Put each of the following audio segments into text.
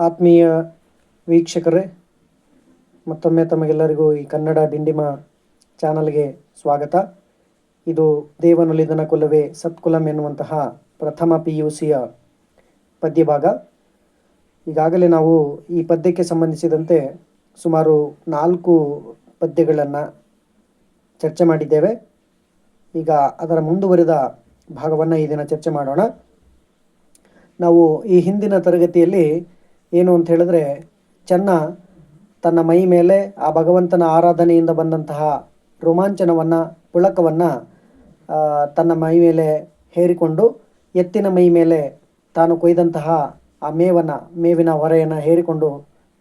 ಆತ್ಮೀಯ ವೀಕ್ಷಕರೇ, ಮತ್ತೊಮ್ಮೆ ತಮಗೆಲ್ಲರಿಗೂ ಈ ಕನ್ನಡ ಡಿಂಡಿಮ ಚಾನಲ್ಗೆ ಸ್ವಾಗತ. ಇದು ದೇವನುಲಿದನ ಕುಲವೇ ಸತ್ಕುಲಂ ಎನ್ನುವಂತಹ ಪ್ರಥಮ ಪಿ ಯು ಸಿಯ ಪದ್ಯಭಾಗ. ಈಗಾಗಲೇ ನಾವು ಈ ಪದ್ಯಕ್ಕೆ ಸಂಬಂಧಿಸಿದಂತೆ ಸುಮಾರು ನಾಲ್ಕು ಪದ್ಯಗಳನ್ನು ಚರ್ಚೆ ಮಾಡಿದ್ದೇವೆ. ಈಗ ಅದರ ಮುಂದುವರಿದ ಭಾಗವನ್ನು ಈ ದಿನ ಚರ್ಚೆ ಮಾಡೋಣ. ನಾವು ಈ ಹಿಂದಿನ ತರಗತಿಯಲ್ಲಿ ಏನು ಅಂತ ಹೇಳಿದ್ರೆ, ಚೆನ್ನ ತನ್ನ ಮೈ ಮೇಲೆ ಆ ಭಗವಂತನ ಆರಾಧನೆಯಿಂದ ಬಂದಂತಹ ರೋಮಾಂಚನವನ್ನು, ಪುಳಕವನ್ನು ತನ್ನ ಮೈ ಮೇಲೆ ಹೇರಿಕೊಂಡು ಎತ್ತಿನ ಮೈ ಮೇಲೆ ತಾನು ಕೊಯ್ದಂತಹ ಆ ಮೇವನ್ನು, ಮೇವಿನ ಹೊರೆಯನ್ನು ಹೇರಿಕೊಂಡು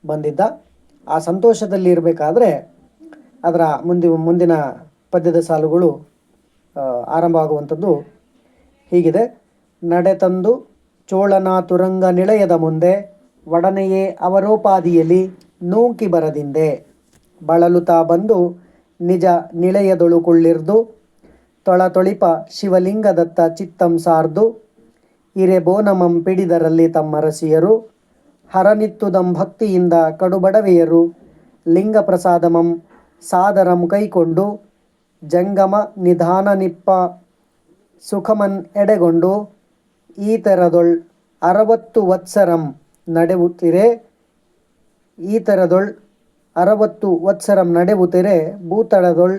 ಬಂದಿದ್ದ. ಆ ಸಂತೋಷದಲ್ಲಿ ಇರಬೇಕಾದ್ರೆ ಅದರ ಮುಂದಿ, ಮುಂದಿನ ಪದ್ಯದ ಸಾಲುಗಳು ಆರಂಭ ಆಗುವಂಥದ್ದು ಹೀಗಿದೆ. ನಡೆತಂದು ಚೋಳನ ತುರಂಗ ನಿಳಯದ ಮುಂದೆ ಒಡನೆಯೇ ಅವರೋಪಾದಿಯಲ್ಲಿ ನೂಕಿ ಬರದಿಂದೆ. ಬಳಲುತಾ ಬಂದು ನಿಜ ನಿಳೆಯದೊಳುಕೊಳ್ಳಿರ್ದು, ತೊಳತೊಳಿಪ ತೊಳ ತೊಳಿಪ ಶಿವಲಿಂಗದತ್ತ ಚಿತ್ತಂ ಸಾರ್ದು, ಇರೆ ಬೋನಮಂ ಪಿಡಿದರಲ್ಲಿ ತಮ್ಮರಸಿಯರು ಹರನಿತ್ತುದಂ ಭಕ್ತಿಯಿಂದ ಕಡುಬಡವೆಯರು ಲಿಂಗ ಪ್ರಸಾದಮಂ ಸಾದರಂ ಕೈಕೊಂಡು, ಜಂಗಮ ನಿಧಾನ ನಿಪ್ಪ ಸುಖಮನ್ ಎಡೆಗೊಂಡು ಈ ಥರದೊಳ್ ಅರವತ್ತು ವತ್ಸರಂ ನಡೆವುತ್ತಿರೆ ಈ ಥರದೊಳ್ ಅರವತ್ತು ವತ್ಸರಂ ನಡೆವುತ್ತಿರೆ ಭೂತಳದೊಳ್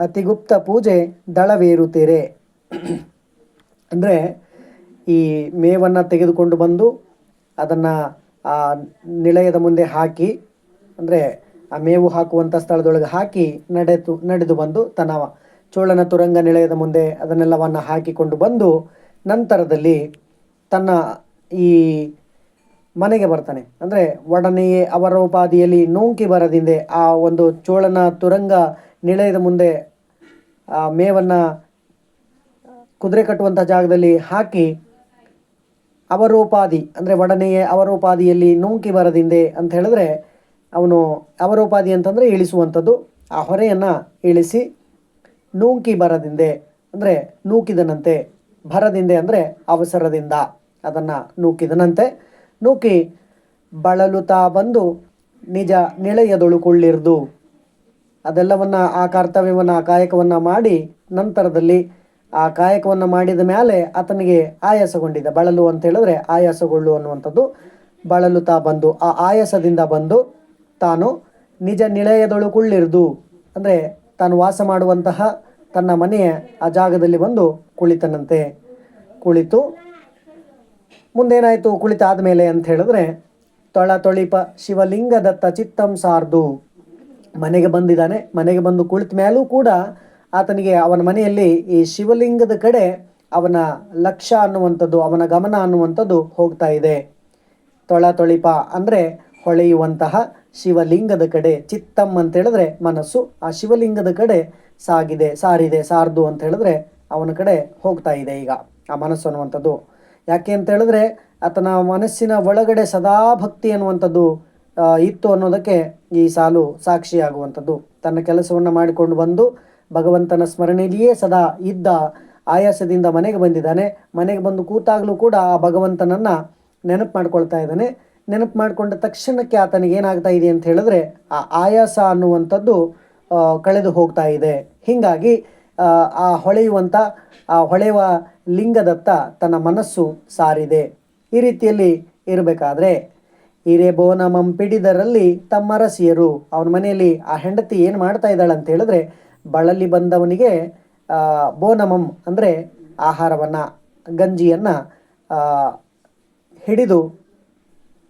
ಅತಿಗುಪ್ತ ಪೂಜೆ ದಳವೇರುತ್ತಿರೆ. ಅಂದರೆ ಈ ಮೇವನ್ನು ತೆಗೆದುಕೊಂಡು ಬಂದು ಅದನ್ನು ಆ ನಿಲಯದ ಮುಂದೆ ಹಾಕಿ, ಅಂದರೆ ಆ ಮೇವು ಹಾಕುವಂಥ ಸ್ಥಳದೊಳಗೆ ಹಾಕಿ ನಡೆದು ನಡೆದು ಬಂದು ತನ್ನ ಚೋಳನ ತುರಂಗ ನಿಲಯದ ಮುಂದೆ ಅದನ್ನೆಲ್ಲವನ್ನು ಹಾಕಿಕೊಂಡು ಬಂದು ನಂತರದಲ್ಲಿ ತನ್ನ ಈ ಮನೆಗೆ ಬರ್ತಾನೆ. ಅಂದರೆ ಒಡನೆಯೇ ಅವರ ನೋಂಕಿ ಬರದಿಂದೆ ಆ ಒಂದು ಚೋಳನ ತುರಂಗ ನಿಳಯದ ಮುಂದೆ ಆ ಮೇವನ್ನು ಕುದುರೆ ಕಟ್ಟುವಂಥ ಜಾಗದಲ್ಲಿ ಹಾಕಿ ಅವರೋಪಾದಿ ಅಂದರೆ ಒಡನೆಯೇ ಅವರೋಪಾದಿಯಲ್ಲಿ ನೋಂಕಿ ಬರದಿಂದೆ ಅಂತ ಹೇಳಿದ್ರೆ ಅವನು ಅವರೋಪಾದಿ ಅಂತಂದರೆ ಇಳಿಸುವಂಥದ್ದು, ಆ ಹೊರೆಯನ್ನು ಇಳಿಸಿ ನೂಂಕಿ ಬರದಿಂದೆ, ಅಂದರೆ ನೂಕಿದನಂತೆ ಭರದಿಂದೆ ಅಂದರೆ ಅವಸರದಿಂದ ಅದನ್ನು ನೂಕಿದನಂತೆ ನೂಕಿ ಬಳಲುತ್ತಾ ಬಂದು ನಿಜ ನಿಳೆಯದೊಳುಕೊಳ್ಳಿರ್ದು ಅದೆಲ್ಲವನ್ನು ಅದೆಲ್ಲವನ್ನ ಆ ಕರ್ತವ್ಯವನ್ನು, ಆ ಕಾಯಕವನ್ನು ಮಾಡಿ ನಂತರದಲ್ಲಿ ಆ ಕಾಯಕವನ್ನು ಮಾಡಿದ ಮೇಲೆ ಆತನಿಗೆ ಆಯಾಸಗೊಂಡಿದ್ದ ಬಳಲು ಅಂತ ಹೇಳಿದ್ರೆ ಆಯಾಸಗೊಳ್ಳು ಅನ್ನುವಂಥದ್ದು. ಬಳಲುತ್ತಾ ಬಂದು, ಆ ಆಯಾಸದಿಂದ ಬಂದು ತಾನು ನಿಜ ನಿಳೆಯದೊಳುಕೊಳ್ಳಿರ್ದು ಅಂದರೆ ತಾನು ವಾಸ ಮಾಡುವಂತಹ ತನ್ನ ಮನೆಯ ಆ ಜಾಗದಲ್ಲಿ ಬಂದು ಕುಳಿತನಂತೆ. ಕುಳಿತು ಮುಂದೇನಾಯಿತು ಕುಳಿತಾದ ಮೇಲೆ ಅಂತ ಹೇಳಿದ್ರೆ, ತೊಳ ತೊಳಿಪ ಶಿವಲಿಂಗದತ್ತ ಚಿತ್ತಂ ಸಾರ್ದು. ಮನೆಗೆ ಬಂದಿದ್ದಾನೆ, ಮನೆಗೆ ಬಂದು ಕುಳಿತ ಮೇಲೂ ಕೂಡ ಆತನಿಗೆ ಅವನ ಮನೆಯಲ್ಲಿ ಈ ಶಿವಲಿಂಗದ ಕಡೆ ಅವನ ಲಕ್ಷ್ಯ ಅನ್ನುವಂಥದ್ದು, ಅವನ ಗಮನ ಅನ್ನುವಂಥದ್ದು ಹೋಗ್ತಾ ಇದೆ. ತೊಳ ತೊಳಿಪ ಅಂದರೆ ಹೊಳೆಯುವಂತಹ ಶಿವಲಿಂಗದ ಕಡೆ, ಚಿತ್ತಂ ಅಂತ ಹೇಳಿದ್ರೆ ಮನಸ್ಸು, ಆ ಶಿವಲಿಂಗದ ಕಡೆ ಸಾಗಿದೆ, ಸಾರಿದೆ, ಸಾರ್ದು ಅಂತ ಹೇಳಿದ್ರೆ ಅವನ ಕಡೆ ಹೋಗ್ತಾ ಇದೆ ಈಗ, ಆ ಮನಸ್ಸು ಅನ್ನುವಂಥದ್ದು. ಯಾಕೆ ಅಂತ ಹೇಳಿದ್ರೆ ಆತನ ಮನಸ್ಸಿನ ಒಳಗಡೆ ಸದಾ ಭಕ್ತಿ ಅನ್ನುವಂಥದ್ದು ಇತ್ತು ಅನ್ನೋದಕ್ಕೆ ಈ ಸಾಲು ಸಾಕ್ಷಿಯಾಗುವಂಥದ್ದು. ತನ್ನ ಕೆಲಸವನ್ನು ಮಾಡಿಕೊಂಡು ಬಂದು ಭಗವಂತನ ಸ್ಮರಣೆಯಲ್ಲಿಯೇ ಸದಾ ಇದ್ದ ಆಯಾಸದಿಂದ ಮನೆಗೆ ಬಂದಿದ್ದಾನೆ. ಮನೆಗೆ ಬಂದು ಕೂತಾಗಲೂ ಕೂಡ ಆ ಭಗವಂತನನ್ನು ನೆನಪು ಮಾಡ್ಕೊಳ್ತಾ ಇದ್ದಾನೆ. ನೆನಪು ಮಾಡಿಕೊಂಡ ತಕ್ಷಣಕ್ಕೆ ಆತನಿಗೆ ಏನಾಗ್ತಾ ಇದೆ ಅಂತ ಹೇಳಿದ್ರೆ ಆ ಆಯಾಸ ಅನ್ನುವಂಥದ್ದು ಕಳೆದು ಹೋಗ್ತಾ ಇದೆ. ಹೀಗಾಗಿ ಆ, ಹೊಳೆಯುವಂಥ ಆ ಹೊಳೆಯುವ ಲಿಂಗದತ್ತ ತನ್ನ ಮನಸ್ಸು ಸಾರಿದೆ. ಈ ರೀತಿಯಲ್ಲಿ ಇರಬೇಕಾದ್ರೆ ಹಿರೇಬೋನ ಮಂಪಿಡಿದರಲ್ಲಿ ತಮ್ಮ ರಸಿಯರು ಅವನ ಮನೆಯಲ್ಲಿ ಆ ಹೆಂಡತಿ ಏನು ಮಾಡ್ತಾ ಇದ್ದಾಳೆ ಅಂತ ಹೇಳಿದ್ರೆ, ಬಳಲಿ ಬಂದವನಿಗೆ ಬೋನಮಂ ಅಂದರೆ ಆಹಾರವನ್ನು, ಗಂಜಿಯನ್ನು ಹಿಡಿದು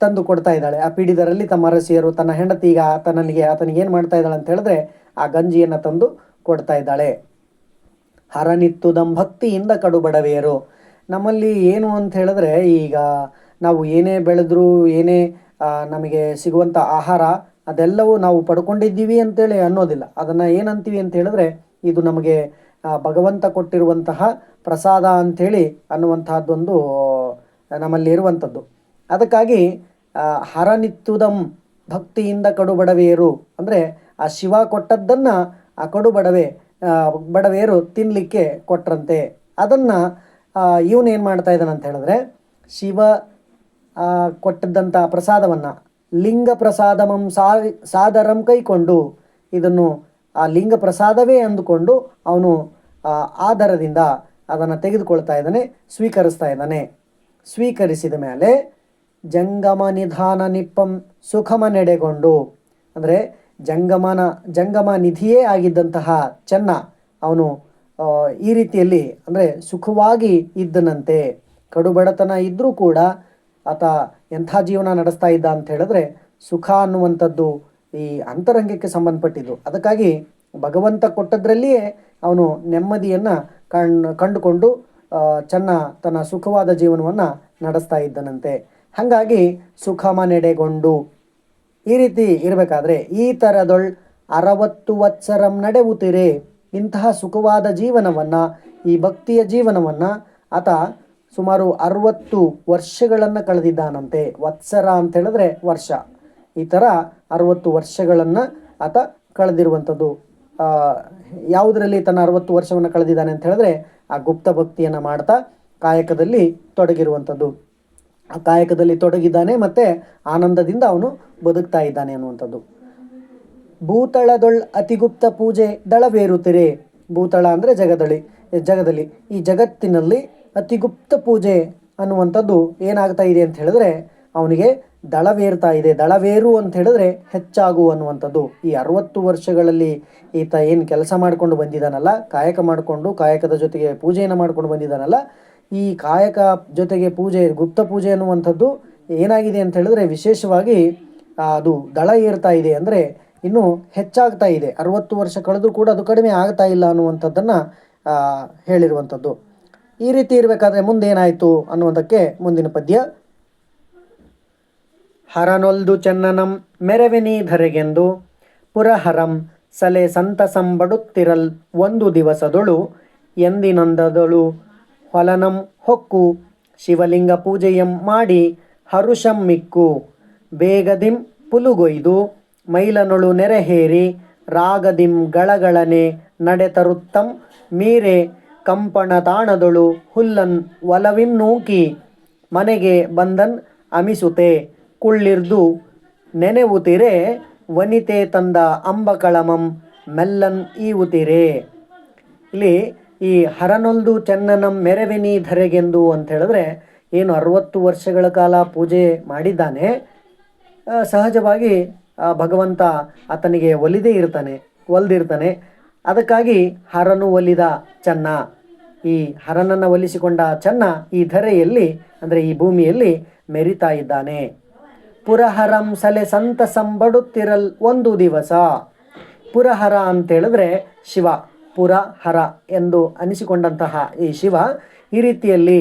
ತಂದು ಕೊಡ್ತಾ ಇದ್ದಾಳೆ. ಆ ಪೀಡಿದರಲ್ಲಿ ತಮ್ಮ ರಸಿಯರು ತನ್ನ ಹೆಂಡತಿ ಈಗ ಆತನಿಗೆ ಆತನಿಗೆ ಏನು ಮಾಡ್ತಾ ಇದ್ದಾಳೆ ಅಂತ ಹೇಳಿದ್ರೆ, ಆ ಗಂಜಿಯನ್ನು ತಂದು ಕೊಡ್ತಾ ಇದ್ದಾಳೆ. ಹರನಿತ್ತುದಂ ಭಕ್ತಿಯಿಂದ ಕಡು ಬಡವೆಯರು ನಮ್ಮಲ್ಲಿ ಏನು ಅಂತ ಹೇಳಿದ್ರೆ ಈಗ ನಾವು ಏನೇ ಬೆಳೆದ್ರೂ ಏನೇ ನಮಗೆ ಸಿಗುವಂಥ ಆಹಾರ ಅದೆಲ್ಲವೂ ನಾವು ಪಡ್ಕೊಂಡಿದ್ದೀವಿ ಅಂತೇಳಿ ಅನ್ನೋದಿಲ್ಲ. ಅದನ್ನು ಏನಂತೀವಿ ಅಂತ ಹೇಳಿದ್ರೆ ಇದು ನಮಗೆ ಭಗವಂತ ಕೊಟ್ಟಿರುವಂತಹ ಪ್ರಸಾದ ಅಂಥೇಳಿ ಅನ್ನುವಂತಹದ್ದೊಂದು ನಮ್ಮಲ್ಲಿ ಇರುವಂಥದ್ದು ಅದಕ್ಕಾಗಿ ಹರನಿತ್ತುದಂ ಭಕ್ತಿಯಿಂದ ಕಡು ಬಡವೆಯರು ಅಂದರೆ ಆ ಶಿವ ಕೊಟ್ಟದ್ದನ್ನು ಆ ಕಡು ಬಡವೆ ಆ, ಬಡವೆಯರು ತಿನ್ನಲಿಕ್ಕೆ ಕೊಟ್ರಂತೆ. ಅದನ್ನು ಇವನೇನು ಮಾಡ್ತಾ ಇದ್ದಾನೆ ಅಂತ ಹೇಳಿದ್ರೆ, ಶಿವ ಕೊಟ್ಟಿದ್ದಂಥ ಪ್ರಸಾದವನ್ನು ಲಿಂಗ ಪ್ರಸಾದಮಂ ಸಾದರಂ ಕೈಕೊಂಡು ಇದನ್ನು ಆ ಲಿಂಗ ಪ್ರಸಾದವೇ ಅಂದುಕೊಂಡು ಅವನು ಆಧಾರದಿಂದ ಅದನ್ನು ತೆಗೆದುಕೊಳ್ತಾ ಇದ್ದಾನೆ, ಸ್ವೀಕರಿಸ್ತಾ ಇದ್ದಾನೆ. ಸ್ವೀಕರಿಸಿದ ಮೇಲೆ ಜಂಗಮ ನಿಧಾನ ನಿಪ್ಪಂ ಸುಖಮ ನೆಡೆಗೊಂಡು ಅಂದರೆ ಜಂಗಮನ ಜಂಗಮ ನಿಧಿಯೇ ಆಗಿದ್ದಂತಹ ಚೆನ್ನ ಅವನು ಈ ರೀತಿಯಲ್ಲಿ ಅಂದರೆ ಸುಖವಾಗಿ ಇದ್ದನಂತೆ. ಕಡುಬಡತನ ಇದ್ದರೂ ಕೂಡ ಆತ ಎಂಥ ಜೀವನ ನಡೆಸ್ತಾ ಇದ್ದ ಅಂತ ಹೇಳಿದ್ರೆ ಸುಖ ಅನ್ನುವಂಥದ್ದು ಈ ಅಂತರಂಗಕ್ಕೆ ಸಂಬಂಧಪಟ್ಟಿದ್ದು. ಅದಕ್ಕಾಗಿ ಭಗವಂತ ಕೊಟ್ಟದ್ರಲ್ಲಿಯೇ ಅವನು ನೆಮ್ಮದಿಯನ್ನು ಕಣ್, ಕಂಡುಕೊಂಡು ಚೆನ್ನ ತನ್ನ ಸುಖವಾದ ಜೀವನವನ್ನು ನಡೆಸ್ತಾ ಇದ್ದನಂತೆ. ಹಾಗಾಗಿ ಸುಖಮ ನೆಡೆಗೊಂಡು ಈ ರೀತಿ ಇರಬೇಕಾದ್ರೆ, ಈ ಥರದೊಳ್ ಅರವತ್ತು ವತ್ಸರಂ ನಡೆವುತ್ತಿರೆ ಇಂತಹ ಸುಖವಾದ ಜೀವನವನ್ನು, ಈ ಭಕ್ತಿಯ ಜೀವನವನ್ನು ಆತ ಸುಮಾರು ಅರವತ್ತು ವರ್ಷಗಳನ್ನು ಕಳೆದಿದ್ದಾನಂತೆ. ವತ್ಸರ ಅಂತ ಹೇಳಿದ್ರೆ ವರ್ಷ. ಈ ಥರ ಅರವತ್ತು ವರ್ಷಗಳನ್ನು ಆತ ಕಳೆದಿರುವಂಥದ್ದು. ಯಾವುದರಲ್ಲಿ ತನ್ನ ಅರವತ್ತು ವರ್ಷವನ್ನು ಕಳೆದಿದ್ದಾನೆ ಅಂತ ಹೇಳಿದ್ರೆ ಆ ಗುಪ್ತ ಭಕ್ತಿಯನ್ನು ಮಾಡ್ತಾ ಕಾಯಕದಲ್ಲಿ ತೊಡಗಿರುವಂಥದ್ದು. ಕಾಯಕದಲ್ಲಿ ತೊಡಗಿದ್ದಾನೆ ಮತ್ತು ಆನಂದದಿಂದ ಅವನು ಬದುಕ್ತಾ ಇದ್ದಾನೆ ಅನ್ನುವಂಥದ್ದು. ಭೂತಳದೊಳ್ ಅತಿಗುಪ್ತ ಪೂಜೆ ದಳವೇರುತ್ತಿರೆ ಭೂತಳ ಅಂದರೆ ಜಗದಳಿ ಜಗದಲ್ಲಿ. ಈ ಜಗತ್ತಿನಲ್ಲಿ ಅತಿಗುಪ್ತ ಪೂಜೆ ಅನ್ನುವಂಥದ್ದು ಏನಾಗ್ತಾ ಇದೆ ಅಂತ ಹೇಳಿದ್ರೆ ಅವನಿಗೆ ದಳವೇರ್ತಾ ಇದೆ. ದಳವೇರು ಅಂತ ಹೇಳಿದ್ರೆ ಹೆಚ್ಚಾಗು ಅನ್ನುವಂಥದ್ದು. ಈ ಅರವತ್ತು ವರ್ಷಗಳಲ್ಲಿ ಈತ ಏನು ಕೆಲಸ ಮಾಡಿಕೊಂಡು ಬಂದಿದ್ದಾನಲ್ಲ, ಕಾಯಕ ಮಾಡಿಕೊಂಡು, ಕಾಯಕದ ಜೊತೆಗೆ ಪೂಜೆಯನ್ನು ಮಾಡ್ಕೊಂಡು ಬಂದಿದ್ದಾನಲ್ಲ ಈ ಕಾಯಕ ಜೊತೆಗೆ ಪೂಜೆ, ಗುಪ್ತ ಪೂಜೆ ಅನ್ನುವಂಥದ್ದು ಏನಾಗಿದೆ ಅಂತ ಹೇಳಿದ್ರೆ ವಿಶೇಷವಾಗಿ ಅದು ದಳ ಏರ್ತಾ ಇದೆ ಅಂದರೆ ಇನ್ನೂ ಹೆಚ್ಚಾಗ್ತಾ ಇದೆ. ಅರವತ್ತು ವರ್ಷ ಕಳೆದರೂ ಕೂಡ ಅದು ಕಡಿಮೆ ಆಗ್ತಾ ಇಲ್ಲ ಅನ್ನುವಂಥದ್ದನ್ನು ಹೇಳಿರುವಂಥದ್ದು. ಈ ರೀತಿ ಇರಬೇಕಾದ್ರೆ ಮುಂದೇನಾಯಿತು ಅನ್ನುವುದಕ್ಕೆ ಮುಂದಿನ ಪದ್ಯ. ಹರನೊಲ್ದು ಚೆನ್ನನಂ ಮೆರವೆನಿ ಧರೆಗೆಂದು ಪುರಹರಂ ಸಲೆ ಸಂತಸಂ ಬಡುತ್ತಿರಲ್ ಒಂದು ದಿವಸದೊಳು ಎಂದಿನೊಂದದೊಳು ಹೊಲನಂ ಹೊಕ್ಕು. ಶಿವಲಿಂಗ ಪೂಜೆಯಂ ಮಾಡಿ ಹರುಷಂ ಮಿಕ್ಕು. ಬೇಗದಿಂ ಪುಲುಗೊಯ್ದು, ಮೈಲನೊಳು ನೆರೆಹೇರಿ, ರಾಗದಿಂ ಗಳಗಳನೆ ನಡೆತರುತ್ತಂ ಮೀರೆ, ಕಂಪಣ ತಾಣದೊಳು ಹುಲ್ಲನ್ ಒಲವಿಂ ನೂಕಿ. ಮನೆಗೆ ಬಂದನ್ ಅಮಿಸುತೆ, ಕುಳ್ಳಿರ್ದು ನೆನೆವುತಿರೆ, ವನಿತೆ ತಂದ ಅಂಬಕಳಮಂ ಮೆಲ್ಲನ್ ಈವುತಿರೆ. ಇಲ್ಲಿ ಈ ಹರನೊಲ್ದು ಚೆನ್ನನಂ ಮೆರವಿನಿ ಧರೆಗೆಂದು ಅಂತ ಹೇಳಿದ್ರೆ ಏನು ಅರವತ್ತು ವರ್ಷಗಳ ಕಾಲ ಪೂಜೆ ಮಾಡಿದ್ದಾನೆ. ಸಹಜವಾಗಿ ಭಗವಂತ ಆತನಿಗೆ ಒಲಿದೇ ಇರ್ತಾನೆ, ಒಲ್ದಿರ್ತಾನೆ. ಅದಕ್ಕಾಗಿ ಹರನು ಒಲಿದ ಚೆನ್ನ, ಈ ಹರನನ್ನು ಒಲಿಸಿಕೊಂಡ ಚೆನ್ನ ಈ ಧರೆಯಲ್ಲಿ, ಅಂದರೆ ಈ ಭೂಮಿಯಲ್ಲಿ ಮೆರಿತಾ ಇದ್ದಾನೆ. ಪುರಹರಂ ಸಲೆ ಸಂತಸಂಬಡುತ್ತಿರಲ್ ಒಂದು ದಿವಸ. ಪುರಹರ ಅಂತೇಳಿದ್ರೆ ಶಿವ. ಪುರಹರ ಎಂದು ಅನಿಸಿಕೊಂಡಂತಹ ಈ ಶಿವ ಈ ರೀತಿಯಲ್ಲಿ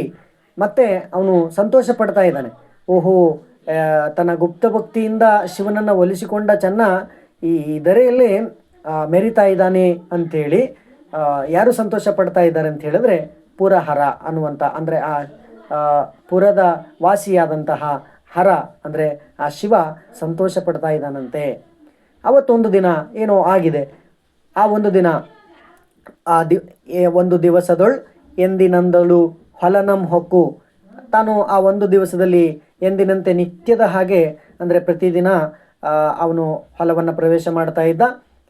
ಮತ್ತೆ ಅವನು ಸಂತೋಷ ಪಡ್ತಾ ಇದ್ದಾನೆ. ಓಹೋ ತನ್ನ ಗುಪ್ತ ಭಕ್ತಿಯಿಂದ ಶಿವನನ್ನು ಒಲಿಸಿಕೊಂಡ ಚೆನ್ನ ಈ ದರೆಯಲ್ಲಿ ಮೆರಿತಾ ಇದ್ದಾನೆ ಅಂಥೇಳಿ ಯಾರು ಸಂತೋಷ ಪಡ್ತಾ ಇದ್ದಾರೆ ಅಂತ ಹೇಳಿದ್ರೆ ಪುರಹರ ಅನ್ನುವಂಥ ಅಂದರೆ ಆ, ಪುರದ ವಾಸಿಯಾದಂತಹ ಹರ ಅಂದರೆ ಆ ಶಿವ ಸಂತೋಷ ಪಡ್ತಾ ಇದ್ದಾನಂತೆ. ಅವತ್ತೊಂದು ದಿನ ಏನೋ ಆಗಿದೆ. ಆ ಒಂದು ದಿನ ಆ ದಿ ಒಂದು ದಿವಸದೊಳ್ ಎಂದಿನಂದಳು ಹೊಲನಂ ಹೊಕ್ಕು. ತಾನು ಆ ಒಂದು ದಿವಸದಲ್ಲಿ ಎಂದಿನಂತೆ ನಿತ್ಯದ ಹಾಗೆ, ಅಂದರೆ ಪ್ರತಿದಿನ ಅವನು ಹೊಲವನ್ನು ಪ್ರವೇಶ ಮಾಡ್ತಾ ಇದ್ದ.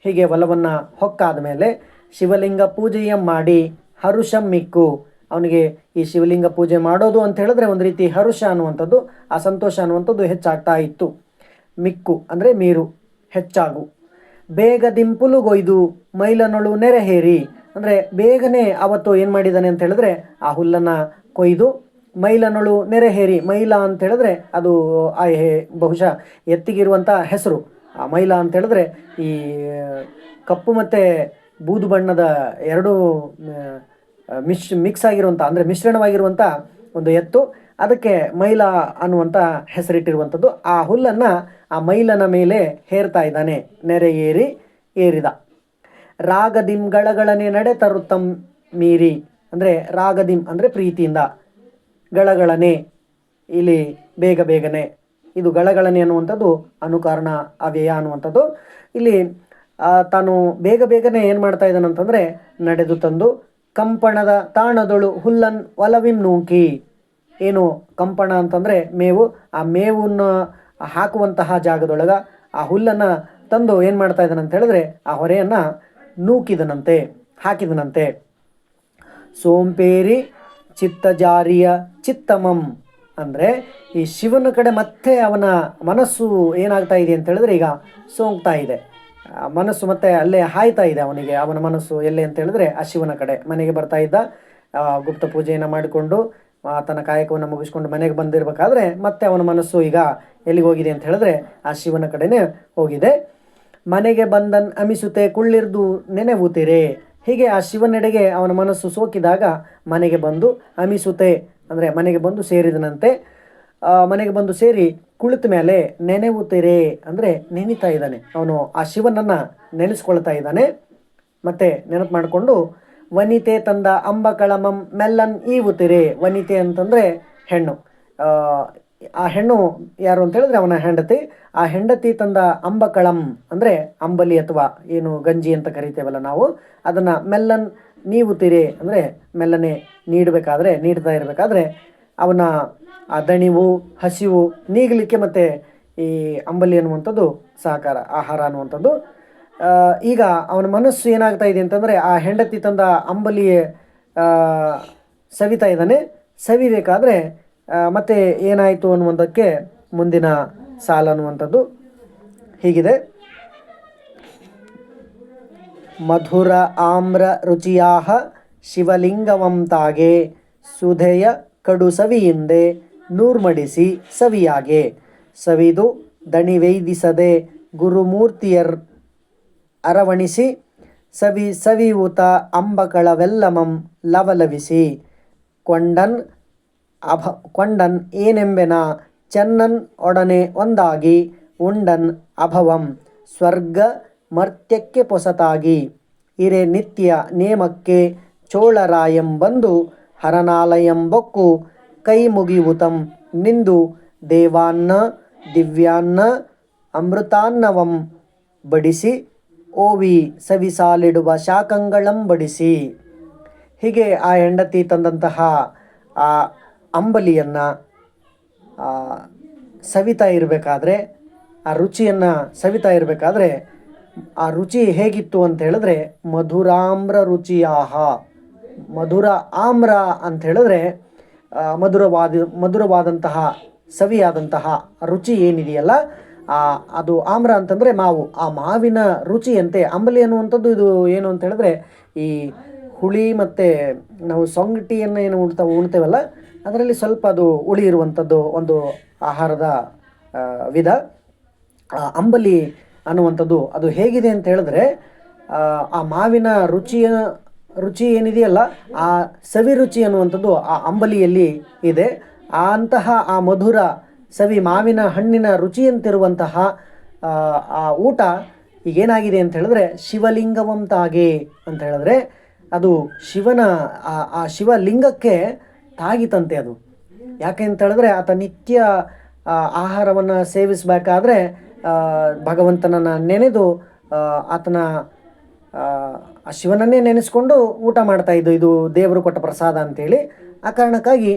ಹೀಗೆ ಹೊಲವನ್ನು ಹೊಕ್ಕಾದ ಮೇಲೆ ಶಿವಲಿಂಗ ಪೂಜೆಯ ಮಾಡಿ ಹರುಷಂ ಮಿಕ್ಕು ಅವನಿಗೆ ಈ ಶಿವಲಿಂಗ ಪೂಜೆ ಮಾಡೋದು ಅಂತ ಹೇಳಿದ್ರೆ ಒಂದು ರೀತಿ ಹರುಷ ಅನ್ನುವಂಥದ್ದು ಆ ಸಂತೋಷ ಅನ್ನುವಂಥದ್ದು ಹೆಚ್ಚಾಗ್ತಾ ಇತ್ತು. ಮಿಕ್ಕು, ಅಂದರೆ ಮೀರು, ಹೆಚ್ಚಾಗು. ಬೇಗ ದಿಂಪುಲುಗೊಯ್ದು ಮೈಲನೊಳು ನೆರೆಹೇರಿ. ಅಂದರೆ ಬೇಗನೆ ಅವತ್ತು ಏನು ಮಾಡಿದ್ದಾನೆ ಅಂತ ಹೇಳಿದ್ರೆ ಆ ಹುಲ್ಲನ್ನು ಕೊಯ್ದು ಮೈಲನೊಳು ನೆರೆಹೇರಿ. ಮೈಲ ಅಂತ ಹೇಳಿದ್ರೆ ಅದು ಆ ಬಹುಶಃ ಎತ್ತಿಗಿರುವಂಥ ಹೆಸರು. ಆ ಮೈಲ ಅಂತ ಹೇಳಿದ್ರೆ ಈ ಕಪ್ಪು ಮತ್ತು ಬೂದು ಬಣ್ಣದ ಎರಡು ಮಿಶ್, ಮಿಕ್ಸ್ ಆಗಿರುವಂಥ ಅಂದರೆ ಮಿಶ್ರಣವಾಗಿರುವಂಥ ಒಂದು ಎತ್ತು. ಅದಕ್ಕೆ ಮೈಲ ಅನ್ನುವಂಥ ಹೆಸರಿಟ್ಟಿರುವಂಥದ್ದು ಆ ಹುಲ್ಲನ್ನು ಆ ಮೈಲನ ಮೇಲೆ ಹೇರ್ತಾ ಇದ್ದಾನೆ. ನೆರೆ ಏರಿ ಏರಿದ. ರಾಗದಿಂ ಗಳಗಳನೆ ನಡೆ ತರುತ್ತಂ ಮೀರಿ. ಅಂದರೆ ರಾಗದಿಂ ಅಂದರೆ ಪ್ರೀತಿಯಿಂದ. ಗಳಗಳನೆ ಇಲ್ಲಿ ಬೇಗ ಬೇಗನೆ. ಇದು ಗಳಗಳನೆ ಅನ್ನುವಂಥದ್ದು ಅನುಕಾರಣ, ಅವ್ಯಯ ಅನ್ನುವಂಥದ್ದು. ಇಲ್ಲಿ ತಾನು ಬೇಗ ಬೇಗನೆ ಏನು ಮಾಡ್ತಾ ಇದ್ದಾನಂತಂದರೆ ನಡೆದು ತಂದು ಕಂಪಣದ ತಾಣದೊಳು ಹುಲ್ಲನ್ ಒಲವಿಂ ನೂಕಿ. ಏನು ಕಂಪಣ ಅಂತಂದರೆ ಮೇವು. ಆ ಮೇವನ್ನು ಹಾಕುವಂತಹ ಜಾಗದೊಳಗೆ ಆ ಹುಲ್ಲನ್ನು ತಂದು ಏನು ಮಾಡ್ತಾ ಅಂತ ಹೇಳಿದ್ರೆ ಆ ಹೊರೆಯನ್ನು ನೂಕಿದನಂತೆ, ಹಾಕಿದನಂತೆ. ಸೋಂಪೇರಿ ಚಿತ್ತಜಾರಿಯ ಚಿತ್ತಮಂ ಅಂದರೆ ಈ ಶಿವನ ಕಡೆ ಮತ್ತೆ ಅವನ ಮನಸ್ಸು ಏನಾಗ್ತಾ ಇದೆ ಅಂತ ಹೇಳಿದ್ರೆ ಈಗ ಸೋಂಕ್ತಾ ಇದೆ. ಮನಸ್ಸು ಮತ್ತೆ ಅಲ್ಲೇ ಹಾಯ್ತಾ ಇದೆ ಅವನಿಗೆ, ಅವನ ಮನಸ್ಸು ಎಲ್ಲಿ ಅಂತ ಹೇಳಿದ್ರೆ ಆ ಶಿವನ ಕಡೆ ಮನೆಗೆ ಬರ್ತಾ ಇದ್ದ ಗುಪ್ತ ಪೂಜೆಯನ್ನು ಮಾಡಿಕೊಂಡು ತನ್ನ ಕಾಯಕವನ್ನು ಮುಗಿಸ್ಕೊಂಡು ಮನೆಗೆ ಬಂದಿರಬೇಕಾದ್ರೆ ಮತ್ತೆ ಅವನ ಮನಸ್ಸು ಈಗ ಎಲ್ಲಿಗೆ ಹೋಗಿದೆ ಅಂತ ಹೇಳಿದ್ರೆ ಆ ಶಿವನ ಕಡೆನೇ ಹೋಗಿದೆ. ಮನೆಗೆ ಬಂದನ್ ಅಮಿಸುತ್ತೆ ಕುಳ್ಳಿರ್ದು ನೆನೆವುತಿರೆ. ಹೀಗೆ ಆ ಶಿವನೆಡೆಗೆ ಅವನ ಮನಸ್ಸು ಸೋಕಿದಾಗ ಮನೆಗೆ ಬಂದು ಅಮಿಸುತ್ತೆ ಅಂದರೆ ಮನೆಗೆ ಬಂದು ಸೇರಿದನಂತೆ. ಮನೆಗೆ ಬಂದು ಸೇರಿ ಕುಳಿತ ಮೇಲೆ ನೆನೆವುತಿರೆ ಅಂದರೆ ನೆನಿತಾ ಇದ್ದಾನೆ. ಅವನು ಆ ಶಿವನನ್ನು ನೆನೆಸ್ಕೊಳ್ತಾ ಇದ್ದಾನೆ. ಮತ್ತೆ ನೆನಪು ಮಾಡಿಕೊಂಡು ವನಿತೆ ತಂದ ಅಂಬಕಳಮಂ ಮೆಲ್ಲನ್ ಈವುತಿರೆ ವನಿತೆ ಅಂತಂದರೆ ಹೆಣ್ಣು. ಆ, ಹೆಣ್ಣು ಯಾರು ಅಂತ ಹೇಳಿದ್ರೆ ಅವನ ಹೆಂಡತಿ. ಆ ಹೆಂಡತಿ ತಂದ ಅಂಬಕಳಂ ಅಂದರೆ ಅಂಬಲಿ ಅಥವಾ ಏನು ಗಂಜಿ ಅಂತ ಕರಿತೇವಲ್ಲ ನಾವು. ಅದನ್ನು ಮೆಲ್ಲನ್ ನೀವುತ್ತೀರಿ ಅಂದರೆ ಮೆಲ್ಲನೆ ನೀಡಬೇಕಾದ್ರೆ ನೀಡ್ತಾ ಇರಬೇಕಾದ್ರೆ ಅವನ ಆ ದಣಿವು ಹಸಿವು ನೀಗಲಿಕ್ಕೆ ಮತ್ತು ಈ ಅಂಬಲಿ ಅನ್ನುವಂಥದ್ದು ಸಹಕಾರ ಆಹಾರ ಅನ್ನುವಂಥದ್ದು ಈಗ ಅವನ ಮನಸ್ಸು ಏನಾಗ್ತಾ ಇದೆ ಅಂತಂದರೆ ಆ ಹೆಂಡತಿ ತಂದ ಅಂಬಲಿ ಸವಿತಾ ಇದ್ದಾನೆ. ಸವಿಬೇಕಾದ್ರೆ ಮತ್ತೆ ಏನಾಯಿತು ಅನ್ನುವಂಥಕ್ಕೆ ಮುಂದಿನ ಸಾಲ ಅನ್ನುವಂಥದ್ದು ಹೀಗಿದೆ. ಮಧುರ ಆಮ್ರ ರುಚಿಯಾಹ ಶಿವಲಿಂಗವಂತಾಗೆ ಸುಧೆಯ ಕಡು ಸವಿಯಿಂದೆ ನೂರ್ಮಡಿಸಿ ಸವಿಯಾಗೆ. ಸವಿದು ದಣಿವೈದಿಸದೆ ಗುರುಮೂರ್ತಿಯರ್ ಅರವಣಿಸಿ, ಸವಿ ಸವಿಯೂತ ಅಂಬಕಳವೆಲ್ಲಮಂ ಲವಲವಿಸಿ. ಕೊಂಡನ್ ಅಭ ಕೊಂಡನ್ ಏನೆಂಬೆನ ಚೆನ್ನನ್ ಒಡನೆ ಒಂದಾಗಿ, ಉಂಡನ್ ಅಭವಂ ಸ್ವರ್ಗ ಮರ್ತ್ಯಕ್ಕೆ ಪೊಸತಾಗಿ. ಇರೆ ನಿತ್ಯ ನೇಮಕ್ಕೆ ಚೋಳರಾಯಂ ಬಂದು ಹರನಾಲಯಂಬೊಕ್ಕು ಕೈ ಮುಗಿಯುತಂ ನಿಂದು ದೇವಾನ್ನ ದಿವ್ಯಾನ್ನ ಅಮೃತಾನ್ನವಂ ಬಡಿಸಿ ಓವಿ ಸವಿಸಾಲಿಡುವ ಶಾಖಂಗಳಂಬಡಿಸಿ. ಹೀಗೆ ಆ ಹೆಂಡತಿ ತಂದಂತಹ ಆ ಅಂಬಲಿಯನ್ನು ಸವಿತಾ ಇರಬೇಕಾದ್ರೆ, ಆ ರುಚಿಯನ್ನು ಸವಿತಾ ಇರಬೇಕಾದ್ರೆ, ಆ ರುಚಿ ಹೇಗಿತ್ತು ಅಂತ ಹೇಳಿದ್ರೆ, ಮಧುರಾಮ್ರ ರುಚಿಯಾಹ, ಮಧುರ ಆಮ್ರ ಅಂತ ಹೇಳಿದ್ರೆ ಮಧುರವಾದ, ಮಧುರವಾದಂತಹ, ಸವಿಯಾದಂತಹ ರುಚಿ ಏನಿದೆಯಲ್ಲ ಅದು ಆಮ್ರ ಅಂತಂದರೆ ಮಾವು. ಆ ಮಾವಿನ ರುಚಿಯಂತೆ ಅಂಬಲಿ ಅನ್ನುವಂಥದ್ದು ಇದು ಏನು ಅಂತ ಹೇಳಿದ್ರೆ ಈ ಹುಳಿ ಮತ್ತು ನಾವು ಸೊಂಗಟಿಯನ್ನು ಏನು ಉಣ್ತಾ ಉಣ್ತೇವಲ್ಲ ಅದರಲ್ಲಿ ಸ್ವಲ್ಪ ಅದು ಹುಳಿ ಇರುವಂಥದ್ದು ಒಂದು ಆಹಾರದ ವಿಧ. ಆ ಅಂಬಲಿ ಅನ್ನುವಂಥದ್ದು ಅದು ಹೇಗಿದೆ ಅಂತ ಹೇಳಿದ್ರೆ ಆ, ಆ ಮಾವಿನ ರುಚಿಯ ರುಚಿ ಏನಿದೆಯಲ್ಲ ಆ ಸವಿ ರುಚಿ ಅನ್ನುವಂಥದ್ದು ಆ ಅಂಬಲಿಯಲ್ಲಿ ಇದೆ. ಆ ಅಂತಹ ಆ ಮಧುರ ಸವಿ ಮಾವಿನ ಹಣ್ಣಿನ ರುಚಿಯಂತಿರುವಂತಹ ಆ, ಊಟ ಈಗೇನಾಗಿದೆ ಅಂತ ಹೇಳಿದ್ರೆ ಶಿವಲಿಂಗವಂತಾಗೆ ಅಂತ ಹೇಳಿದ್ರೆ ಅದು ಶಿವನ ಆ ಶಿವಲಿಂಗಕ್ಕೆ ತಾಗಿತಂತೆ ಅದು. ಯಾಕೆ ಅಂತ ಹೇಳಿದ್ರೆ ಆತ ನಿತ್ಯ ಆಹಾರವನ್ನು ಸೇವಿಸಬೇಕಾದ್ರೆ ಭಗವಂತನನ್ನು ನೆನೆದು ಆತನ ಆ, ಶಿವನನ್ನೇ ನೆನೆಸ್ಕೊಂಡು ಊಟ ಮಾಡ್ತಾ ಇದ್ದು ಇದು ದೇವರು ಕೊಟ್ಟ ಪ್ರಸಾದ ಅಂತೇಳಿ. ಆ ಕಾರಣಕ್ಕಾಗಿ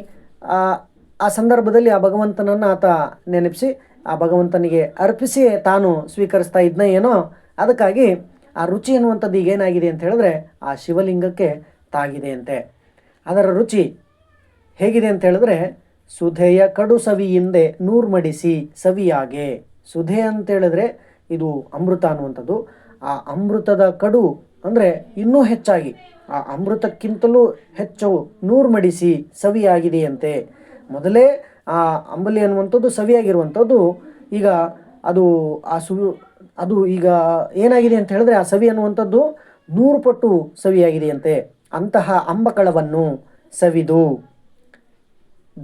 ಆ ಸಂದರ್ಭದಲ್ಲಿ ಆ ಭಗವಂತನನ್ನು ಆತ ನೆನಪಿಸಿ, ಆ ಭಗವಂತನಿಗೆ ಅರ್ಪಿಸಿ ತಾನು ಸ್ವೀಕರಿಸ್ತಾ ಇದ್ನ ಏನೋ, ಅದಕ್ಕಾಗಿ ಆ ರುಚಿ ಅನ್ನುವಂಥದ್ದು ಈಗ ಏನಾಗಿದೆ ಅಂತ ಹೇಳಿದ್ರೆ ಆ ಶಿವಲಿಂಗಕ್ಕೆ ತಾಗಿದೆ ಅಂತೆ. ಅದರ ರುಚಿ ಹೇಗಿದೆ ಅಂತ ಹೇಳಿದ್ರೆ, ಸುಧೆಯ ಕಡು ಸವಿಯಿಂದೆ ನೂರ್ಮಡಿಸಿ ಸವಿಯಾಗೆ. ಸುಧೆ ಅಂತ ಹೇಳಿದ್ರೆ ಇದು ಅಮೃತ ಅನ್ನುವಂಥದ್ದು. ಆ ಅಮೃತದ ಕಡು ಅಂದರೆ ಇನ್ನೂ ಹೆಚ್ಚಾಗಿ, ಆ ಅಮೃತಕ್ಕಿಂತಲೂ ಹೆಚ್ಚು ನೂರ್ಮಡಿಸಿ ಸವಿಯಾಗಿದೆಯಂತೆ. ಮೊದಲೇ ಆ ಅಂಬಲಿ ಅನ್ನುವಂಥದ್ದು ಸವಿಯಾಗಿರುವಂಥದ್ದು. ಈಗ ಅದು ಆ ಸು, ಅದು ಈಗ ಏನಾಗಿದೆ ಅಂತ ಹೇಳಿದ್ರೆ ಆ ಸವಿ ಅನ್ನುವಂಥದ್ದು ನೂರು ಪಟ್ಟು ಸವಿಯಾಗಿದೆಯಂತೆ. ಅಂತಹ ಅಂಬಕಳವನ್ನು ಸವಿದು.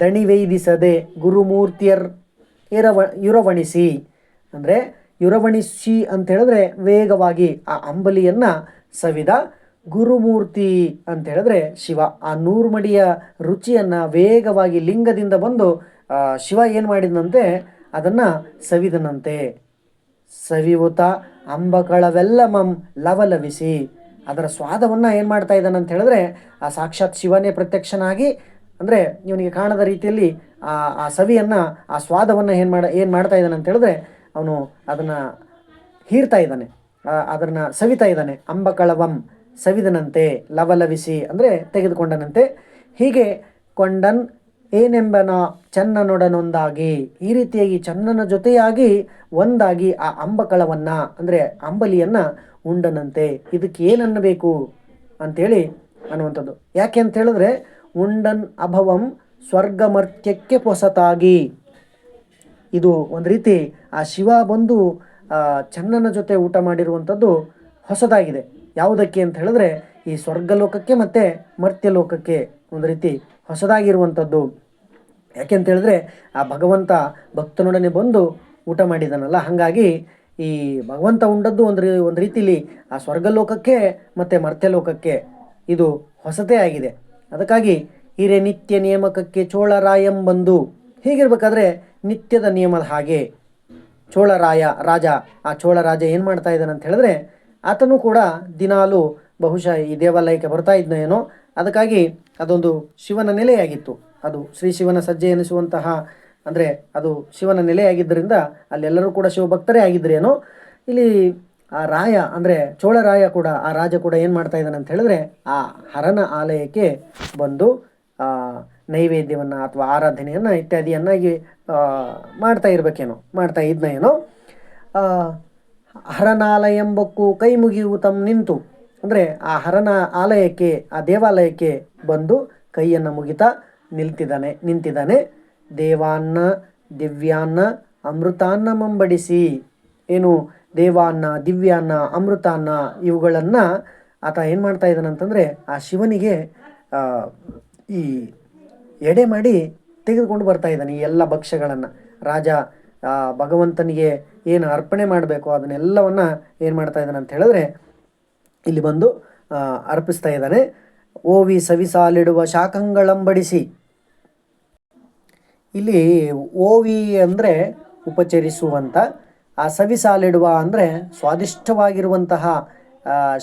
ದಣಿವೈದಿಸದೆ ಗುರುಮೂರ್ತಿಯರ್ ಇರವ ಯುರವಣಿಸಿ ಅಂದರೆ ಯುರವಣಿಸಿ ಅಂತ ಹೇಳಿದ್ರೆ ವೇಗವಾಗಿ ಆ ಅಂಬಲಿಯನ್ನು ಸವಿದ ಗುರುಮೂರ್ತಿ ಅಂತ ಹೇಳಿದ್ರೆ ಶಿವ. ಆ ನೂರ್ಮಡಿಯ ರುಚಿಯನ್ನು ವೇಗವಾಗಿ ಲಿಂಗದಿಂದ ಬಂದು ಶಿವ ಏನು ಮಾಡಿದನಂತೆ? ಅದನ್ನು ಸವಿದನಂತೆ. ಸವಿಯುತ ಅಂಬಕಳವೆಲ್ಲ ಮಂ ಲವಲವಿಸಿ. ಅದರ ಸ್ವಾದವನ್ನು ಏನು ಮಾಡ್ತಾ ಇದ್ದಾನೆ ಅಂತ ಹೇಳಿದ್ರೆ, ಆ ಸಾಕ್ಷಾತ್ ಶಿವನೇ ಪ್ರತ್ಯಕ್ಷನಾಗಿ, ಅಂದರೆ ಇವನಿಗೆ ಕಾಣದ ರೀತಿಯಲ್ಲಿ, ಆ ಆ ಸವಿಯನ್ನು, ಆ ಸ್ವಾದವನ್ನು ಏನು ಮಾಡ, ಏನು ಮಾಡ್ತಾ ಇದ್ದಾನೆ ಅಂತ ಹೇಳಿದ್ರೆ, ಅವನು ಅದನ್ನು ಹೀರ್ತಾ ಇದ್ದಾನೆ. ಅದನ್ನು ಸವಿತಾ ಇದ್ದಾನೆ. ಅಂಬಕಳವಂ ಸವಿದನಂತೆ, ಲವಲವಿಸಿ ಅಂದರೆ ತೆಗೆದುಕೊಂಡನಂತೆ. ಹೀಗೆ ಕೊಂಡನ್ ಏನೆಂಬನ ಚನ್ನನೊಡನೊಂದಾಗಿ, ಈ ರೀತಿಯಾಗಿ ಚನ್ನನ ಜೊತೆಯಾಗಿ ಒಂದಾಗಿ ಆ ಅಂಬಕಳವನ್ನು ಅಂದರೆ ಅಂಬಲಿಯನ್ನು ಉಂಡನಂತೆ. ಇದಕ್ಕೆ ಏನನ್ನಬೇಕು ಅಂಥೇಳಿ ಅನ್ನುವಂಥದ್ದು. ಯಾಕೆ ಅಂತ ಹೇಳಿದ್ರೆ, ಉಂಡನ್ ಅಭವಂ ಸ್ವರ್ಗಮರ್ತ್ಯಕ್ಕೆ ಪೊಸತಾಗಿ. ಇದು ಒಂದು ರೀತಿ ಆ ಶಿವ ಬಂದು ಚನ್ನನ ಜೊತೆ ಊಟ ಮಾಡಿರುವಂಥದ್ದು ಹೊಸದಾಗಿದೆ. ಯಾವುದಕ್ಕೆ ಅಂತ ಹೇಳಿದ್ರೆ ಈ ಸ್ವರ್ಗಲೋಕಕ್ಕೆ ಮತ್ತು ಮರ್ತ್ಯಲೋಕಕ್ಕೆ ಒಂದು ರೀತಿ ಹೊಸದಾಗಿರುವಂಥದ್ದು. ಯಾಕೆ ಅಂತ ಹೇಳಿದ್ರೆ ಆ ಭಗವಂತ ಭಕ್ತನೊಡನೆ ಬಂದು ಊಟ ಮಾಡಿದಾನಲ್ಲ? ಹಾಗಾಗಿ ಈ ಭಗವಂತ ಉಂಡದ್ದು ಒಂದು ರೀ, ಒಂದು ರೀತಿಲಿ ಆ ಸ್ವರ್ಗಲೋಕಕ್ಕೆ ಮತ್ತು ಮರ್ತ್ಯಲೋಕಕ್ಕೆ ಇದು ಹೊಸತೇ ಆಗಿದೆ. ಅದಕ್ಕಾಗಿ ಹಿರೇ ನಿತ್ಯ ನಿಯಮಕಕ್ಕೆ ಚೋಳರಾಯಂ ಬಂದು ಹೀಗಿರ್ಬೇಕಾದ್ರೆ ನಿತ್ಯದ ನಿಯಮದ ಹಾಗೆ ಚೋಳರಾಯ, ರಾಜ, ಆ ಚೋಳ ರಾಜ ಏನು ಮಾಡ್ತಾ ಇದ್ದಾನೆ ಅಂತ ಹೇಳಿದ್ರೆ ಆತನು ಕೂಡ ದಿನಾಲು ಬಹುಶಃ ಈ ದೇವಾಲಯಕ್ಕೆ ಬರ್ತಾ ಇದ್ನ ಏನೋ. ಅದಕ್ಕಾಗಿ ಅದೊಂದು ಶಿವನ ನೆಲೆಯಾಗಿತ್ತು. ಅದು ಶ್ರೀ ಶಿವನ ಸಜ್ಜೆ ಎನಿಸುವಂತಹ, ಅಂದರೆ ಅದು ಶಿವನ ನೆಲೆಯಾಗಿದ್ದರಿಂದ ಅಲ್ಲೆಲ್ಲರೂ ಕೂಡ ಶಿವಭಕ್ತರೇ ಆಗಿದ್ರೇನೋ ಇಲ್ಲಿ ಆ ರಾಯ, ಅಂದರೆ ಚೋಳರಾಯ ಕೂಡ, ಆ ರಾಜ ಕೂಡ ಏನು ಮಾಡ್ತಾ ಇದ್ದಾನೆ ಅಂತ ಹೇಳಿದ್ರೆ, ಆ ಹರನ ಆಲಯಕ್ಕೆ ಬಂದು ನೈವೇದ್ಯವನ್ನು ಅಥವಾ ಆರಾಧನೆಯನ್ನು ಇತ್ಯಾದಿಯನ್ನಾಗಿ ಮಾಡ್ತಾ ಇರಬೇಕೇನೋ, ಮಾಡ್ತಾ ಇದ್ನ ಏನೋ. ಆ, ಹರನಾಲಯಂಬಕ್ಕೂ ಕೈ ಮುಗಿಯುವುತಂ ನಿಂತು. ಅಂದರೆ ಆ ಹರನ ಆಲಯಕ್ಕೆ ಆ ದೇವಾಲಯಕ್ಕೆ ಬಂದು ಕೈಯನ್ನು ಮುಗಿತಾ ನಿಲ್ತಿದ್ದಾನೆ ನಿಂತಿದ್ದಾನೆ. ದೇವಾನ್ನ ದಿವ್ಯಾನ್ನ ಅಮೃತಾನ್ನ ಮಂಬಡಿಸಿ. ಏನು? ದೇವಾನ್ನ ದಿವ್ಯಾನ್ನ ಅಮೃತಾನ್ನ ಇವುಗಳನ್ನು ಆತ ಏನು ಮಾಡ್ತಾ ಇದ್ದಾನೆ ಅಂತಂದರೆ ಆ ಶಿವನಿಗೆ ಈ ಎಡೆ ಮಾಡಿ ತೆಗೆದುಕೊಂಡು ಬರ್ತಾ ಇದ್ದಾನೆ ಈ ಎಲ್ಲ ಭಕ್ಷ್ಯಗಳನ್ನು. ರಾಜ ಭಗವಂತನಿಗೆ ಏನು ಅರ್ಪಣೆ ಮಾಡಬೇಕು, ಅದನ್ನೆಲ್ಲವನ್ನು ಏನು ಮಾಡ್ತಾ ಇದ್ದಾನೆ ಅಂತ ಹೇಳಿದ್ರೆ, ಇಲ್ಲಿ ಬಂದು ಅರ್ಪಿಸ್ತಾ ಇದ್ದಾನೆ. ಓವಿ ಸವಿಸಾಲಿಡುವ ಶಾಖಂಗಳಂಬಡಿಸಿ. ಇಲ್ಲಿ ಓವಿ ಅಂದರೆ ಉಪಚರಿಸುವಂಥ ಆ ಸವಿಸಾಲಿಡುವ ಅಂದರೆ ಸ್ವಾದಿಷ್ಟವಾಗಿರುವಂತಹ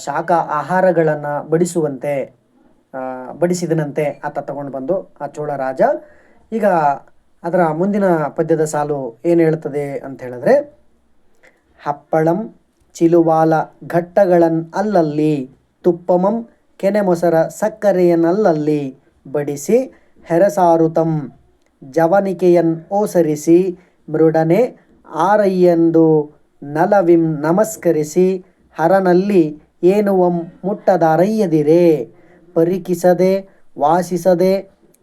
ಶಾಖ ಆಹಾರಗಳನ್ನು ಬಡಿಸುವಂತೆ ಬಡಿಸಿದನಂತೆ ಆತ ತಗೊಂಡು ಬಂದು, ಆ ಚೋಳ ರಾಜ. ಈಗ ಅದರ ಮುಂದಿನ ಪದ್ಯದ ಸಾಲು ಏನು ಹೇಳ್ತದೆ ಅಂತ ಹೇಳಿದ್ರೆ ಹಪ್ಪಳಂ ಚಿಲುವಾಲ ಘಟ್ಟಗಳನ್ ಅಲ್ಲಲ್ಲಿ, ತುಪ್ಪಮಂ ಕೆನೆ ಮೊಸರ ಸಕ್ಕರೆಯನ್ನಲ್ಲಲ್ಲಿ ಬಡಿಸಿ ಹೆರಸಾರುತಂ, ಜವನಿಕೆಯನ್ ಓಸರಿಸಿ ಮೃಡನೆ ಆರಯ್ಯಂದು ನಲವಿಂ ನಮಸ್ಕರಿಸಿ ಹರನಲ್ಲಿ ಏನುವಂ ಮುಟ್ಟದಾರಯ್ಯದಿರೆ, ಪರಿಕಿಸದೆ ವಾಸಿಸದೆ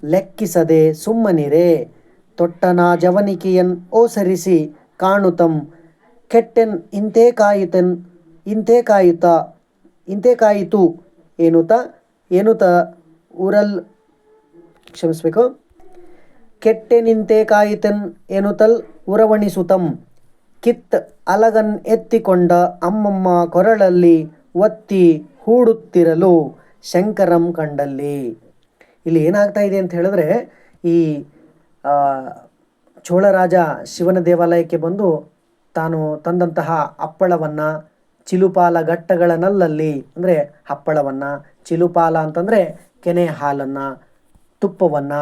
ಲೆಕ್ಕಿಸದೆ ಸುಮ್ಮನಿರೆ, ತೊಟ್ಟನ ಜವನಿಕೆಯನ್ ಓಸರಿಸಿ ಕಾಣುತಂ ಕೆಟ್ಟೆನ್ ಇಂತೇ ಕಾಯಿತೆನ್, ಇಂತೇ ಕಾಯುತ ಇಂತೇ ಕಾಯಿತು ಏನುತ ಏನುತ ಕ್ಷಮಿಸ್ಬೇಕು. ಕೆಟ್ಟೆ ನಿಂತೆ ಕಾಯಿತೆನ್ ಏನುತಲ್ ಉರವಣಿಸುತಂ, ಕಿತ್ ಅಲಗನ್ ಎತ್ತಿಕೊಂಡ ಅಮ್ಮಮ್ಮ ಕೊರಳಲ್ಲಿ ಒತ್ತಿ ಹೂಡುತ್ತಿರಲು ಶಂಕರಂ ಕಂಡಲ್ಲಿ. ಇಲ್ಲಿ ಏನಾಗ್ತಾ ಇದೆ ಅಂತ ಹೇಳಿದ್ರೆ ಈ ಚೋಳರಾಜ ಶಿವನ ದೇವಾಲಯಕ್ಕೆ ಬಂದು ತಾನು ತಂದಂತಹ ಹಪ್ಪಳವನ್ನು ಚಿಲುಪಾಲ ಘಟ್ಟಗಳನ್ನಲ್ಲಲ್ಲಿ ಅಂದರೆ ಹಪ್ಪಳವನ್ನು, ಚಿಲುಪಾಲ ಅಂತಂದರೆ ಕೆನೆ ಹಾಲನ್ನು, ತುಪ್ಪವನ್ನು,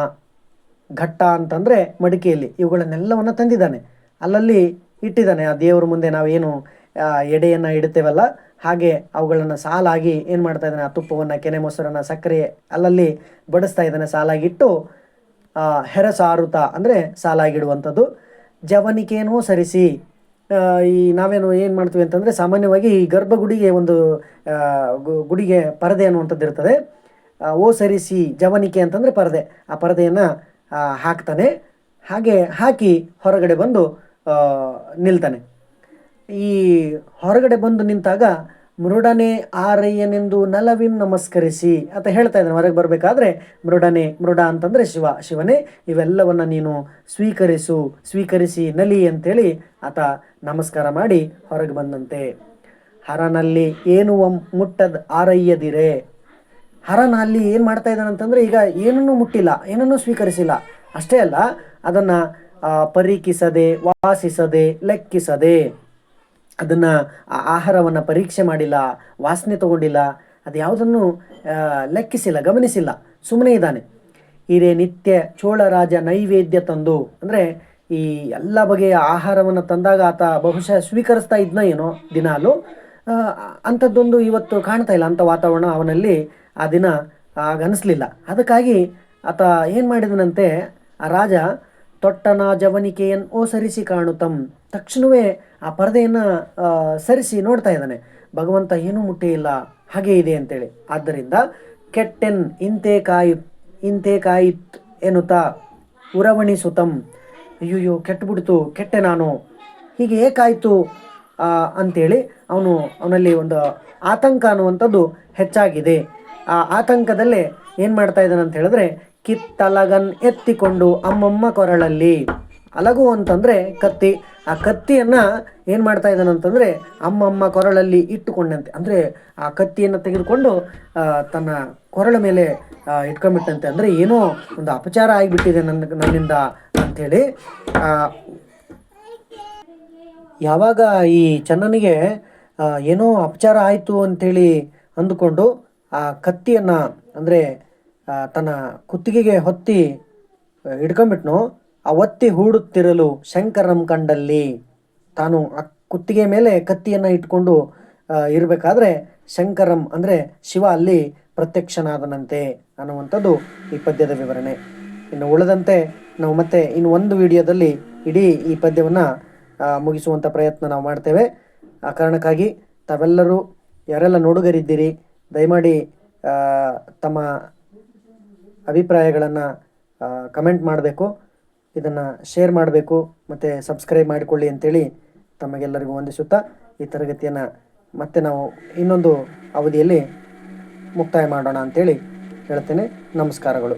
ಘಟ್ಟ ಅಂತಂದರೆ ಮಡಿಕೆಯಲ್ಲಿ ಇವುಗಳನ್ನೆಲ್ಲವನ್ನು ತಂದಿದ್ದಾನೆ. ಅಲ್ಲಲ್ಲಿ ಇಟ್ಟಿದ್ದಾನೆ. ಆ ದೇವರ ಮುಂದೆ ನಾವೇನು ಎಡೆಯನ್ನು ಇಡ್ತೇವಲ್ಲ ಹಾಗೆ ಅವುಗಳನ್ನು ಸಾಲಾಗಿ ಏನು ಮಾಡ್ತಾ ಇದ್ದಾನೆ? ಆ ತುಪ್ಪವನ್ನು, ಕೆನೆ ಮೊಸರನ್ನು, ಸಕ್ಕರೆ ಅಲ್ಲಲ್ಲಿ ಬಡಿಸ್ತಾ ಇದ್ದಾನೆ, ಸಾಲಾಗಿಟ್ಟು ಹೆರಸಾರುತ ಅಂದರೆ ಸಾಲಾಗಿಡುವಂಥದ್ದು. ಜವನಿಕೆಯನ್ನು ಸರಿಸಿ ಈ ನಾವೇನು ಏನು ಮಾಡ್ತೀವಿ ಅಂತಂದರೆ ಸಾಮಾನ್ಯವಾಗಿ ಈ ಗರ್ಭಗುಡಿಗೆ ಒಂದು ಗುಡಿಗೆ ಪರದೆ ಅನ್ನುವಂಥದ್ದು ಇರ್ತದೆ. ಓ ಸರಿಸಿ ಜವನಿಕೆ ಅಂತಂದರೆ ಪರದೆ. ಆ ಪರದೆಯನ್ನು ಹಾಕ್ತಾನೆ. ಹಾಗೆ ಹಾಕಿ ಹೊರಗಡೆ ಬಂದು ನಿಲ್ತಾನೆ. ಈ ಹೊರಗಡೆ ಬಂದು ನಿಂತಾಗ ಮೃಡನೆ ಆರಯ್ಯನೆಂದು ನಲವಿಂ ನಮಸ್ಕರಿಸಿ ಅಂತ ಹೇಳ್ತಾ ಇದ್ದಾನೆ ಹೊರಗೆ ಬರಬೇಕಾದ್ರೆ ಮೃಡನೆ, ಮೃಡ ಅಂತಂದರೆ ಶಿವ, ಶಿವನೇ, ಇವೆಲ್ಲವನ್ನು ನೀನು ಸ್ವೀಕರಿಸು, ಸ್ವೀಕರಿಸಿ ನಲಿ ಅಂತೇಳಿ ಆತ ನಮಸ್ಕಾರ ಮಾಡಿ ಹೊರಗೆ ಬಂದಂತೆ. ಹರನಲ್ಲಿ ಏನು ಮುಟ್ಟದ ಆರಯ್ಯದಿರೆ. ಹರನ ಅಲ್ಲಿ ಏನು ಮಾಡ್ತಾ ಇದ್ದಾನೆ ಅಂತಂದರೆ ಈಗ ಏನನ್ನೂ ಮುಟ್ಟಿಲ್ಲ, ಏನನ್ನೂ ಸ್ವೀಕರಿಸಿಲ್ಲ. ಅಷ್ಟೇ ಅಲ್ಲ, ಅದನ್ನು ಪರೀಕ್ಷಿಸದೆ ವಾಸಿಸದೆ, ಲೆಕ್ಕಿಸದೆ. ಅದನ್ನು ಆ ಆಹಾರವನ್ನು ಪರೀಕ್ಷೆ ಮಾಡಿಲ್ಲ, ವಾಸನೆ ತಗೊಂಡಿಲ್ಲ, ಅದು ಯಾವುದನ್ನು ಲೆಕ್ಕಿಸಿಲ್ಲ, ಗಮನಿಸಿಲ್ಲ ಸುಮ್ಮನೆ ಇದ್ದಾನೆ. ಹಿರೇ ನಿತ್ಯ ಚೋಳರಾಜ ನೈವೇದ್ಯ ತಂದು, ಅಂದರೆ ಈ ಎಲ್ಲ ಬಗೆಯ ಆಹಾರವನ್ನು ತಂದಾಗ ಆತ ಬಹುಶಃ ಸ್ವೀಕರಿಸ್ತಾ ಇದ್ನ ಏನೋ ದಿನಾಲು. ಅಂಥದ್ದೊಂದು ಇವತ್ತು ಕಾಣ್ತಾ ಇಲ್ಲ, ಅಂಥ ವಾತಾವರಣ ಅವನಲ್ಲಿ ಆ ದಿನ ಆಗನಿಸ್ಲಿಲ್ಲ ಅದಕ್ಕಾಗಿ ಆತ ಏನು ಮಾಡಿದನಂತೆ, ಆ ರಾಜ ತೊಟ್ಟನ ಜವನಿಕೆಯನ್ ಓಸರಿಸಿ ಕಾಣುತ್ತಂ ತಕ್ಷಣವೇ ಆ ಪರದೆಯನ್ನು ಸರಿಸಿ ನೋಡ್ತಾ ಇದ್ದಾನೆ. ಭಗವಂತ ಏನೂ ಮುಟ್ಟೇ ಇಲ್ಲ. ಹಾಗೆ ಇದೆ ಅಂತೇಳಿ. ಆದ್ದರಿಂದ ಕೆಟ್ಟೆನ್ ಇಂತೆ ಕಾಯು ಇಂತೆ ಕಾಯಿತ್ ಎನ್ನುತ್ತಾ ಉರವಣಿಸುತಂ. ಅಯ್ಯಯ್ಯೋ, ಕೆಟ್ಟುಬಿಡ್ತು. ಕೆಟ್ಟೆ ನಾನು. ಹೀಗೆ ಏಕಾಯಿತು ಅಂಥೇಳಿ ಅವನು ಅವನಲ್ಲಿ ಒಂದು ಆತಂಕ ಅನ್ನುವಂಥದ್ದು ಹೆಚ್ಚಾಗಿದೆ. ಆ ಆತಂಕದಲ್ಲೇ ಏನು ಮಾಡ್ತಾ ಇದ್ದಾನೆ ಅಂತ ಹೇಳಿದ್ರೆ ಕಿತ್ತಲಗನ್ ಎತ್ತಿಕೊಂಡು ಅಮ್ಮಮ್ಮ ಕೊರಳಲ್ಲಿ. ಅಲಗು ಅಂತಂದರೆ ಕತ್ತಿ. ಆ ಕತ್ತಿಯನ್ನು ಏನು ಮಾಡ್ತಾ ಇದ್ದಾನಂತಂದರೆ ಅಮ್ಮಮ್ಮ ಕೊರಳಲ್ಲಿ ಇಟ್ಟುಕೊಂಡಂತೆ. ಅಂದರೆ ಆ ಕತ್ತಿಯನ್ನು ತೆಗೆದುಕೊಂಡು ತನ್ನ ಕೊರಳ ಮೇಲೆ ಇಟ್ಕೊಂಡ್ಬಿಟ್ಟಂತೆ. ಅಂದರೆ ಏನೋ ಒಂದು ಅಪಚಾರ ಆಗಿಬಿಟ್ಟಿದೆ ನನ್ನ ನನ್ನಿಂದ ಅಂಥೇಳಿ. ಯಾವಾಗ ಈ ಚನ್ನನಿಗೆ ಏನೋ ಅಪಚಾರ ಆಯಿತು ಅಂಥೇಳಿ ಅಂದುಕೊಂಡು ಆ ಕತ್ತಿಯನ್ನು, ಅಂದರೆ ತನ್ನ ಕುತ್ತಿಗೆಗೆ ಹೊತ್ತಿ ಹಿಡ್ಕೊಂಡ್ಬಿಟ್ನು. ಆ ಒತ್ತಿ ಹೂಡುತ್ತಿರಲು ಶಂಕರಂ ಕಂಡಲ್ಲಿ ತಾನು ಆ ಕುತ್ತಿಗೆ ಮೇಲೆ ಕತ್ತಿಯನ್ನು ಇಟ್ಕೊಂಡು ಇರಬೇಕಾದ್ರೆ ಶಂಕರಂ ಅಂದರೆ ಶಿವ ಅಲ್ಲಿ ಪ್ರತ್ಯಕ್ಷನಾದನಂತೆ ಅನ್ನುವಂಥದ್ದು ಈ ಪದ್ಯದ ವಿವರಣೆ. ಇನ್ನು ಉಳಿದಂತೆ ನಾವು ಮತ್ತೆ ಇನ್ನು ಒಂದು ವಿಡಿಯೋದಲ್ಲಿ ಇಡೀ ಈ ಪದ್ಯವನ್ನು ಮುಗಿಸುವಂಥ ಪ್ರಯತ್ನ ನಾವು ಮಾಡ್ತೇವೆ. ಆ ಕಾರಣಕ್ಕಾಗಿ ತಾವೆಲ್ಲರೂ ಯಾರೆಲ್ಲ ನೋಡುಗರಿದ್ದೀರಿ, ದಯಮಾಡಿ ತಮ್ಮ ಅಭಿಪ್ರಾಯಗಳನ್ನು ಕಮೆಂಟ್ ಮಾಡಬೇಕು. ಇದನ್ನು ಶೇರ್ ಮಾಡಬೇಕು. ಮತ್ತು ಸಬ್ಸ್ಕ್ರೈಬ್ ಮಾಡಿಕೊಳ್ಳಿ ಅಂತೇಳಿ ತಮಗೆಲ್ಲರಿಗೂ ವಂದಿಸುತ್ತಾ, ಈ ತರಗತಿಯನ್ನು ಮತ್ತೆ ನಾವು ಇನ್ನೊಂದು ಅವಧಿಯಲ್ಲಿ ಮುಕ್ತಾಯ ಮಾಡೋಣ ಅಂತೇಳಿ ಹೇಳ್ತೇನೆ. ನಮಸ್ಕಾರಗಳು.